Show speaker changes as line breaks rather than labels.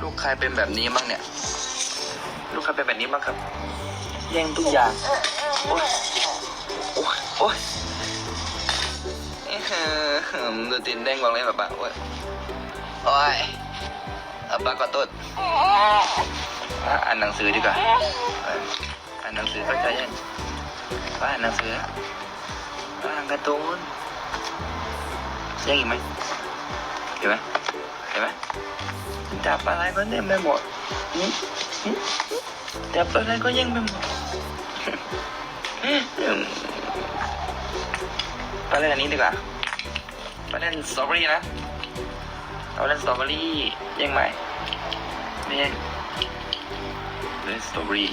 ลูกใครเป็นแบบนี้บ้างเนี่ย ลูกใครเป็นแบบนี้บ้างครับ แย่งทุกอย่าง โอ๊ย โอ๊ย โอ๊ยเอ้อดูตีนเด้งบอกเลยแบบปะโอ๊ย โอ๊ยเอาปากขอโทษอะอ่านหนังสือดีกว่าเอออ่านหนังสือเข้าใจยังว่าอ่านหนังสือว่าอ่านการ์ตูน ยังอีกไหมเห็นไหมเห็นไหมจับอะไรก็เต็มไปหมดจับอะไรก็ยังไปหมดมไปเล่นอันนี้ดีกว่าไปเล่นสตรอเบอรี่นะเอาเล่นสตรอเบอรี่ยังไหมไม่ยังเล่นสตรอเบอรี่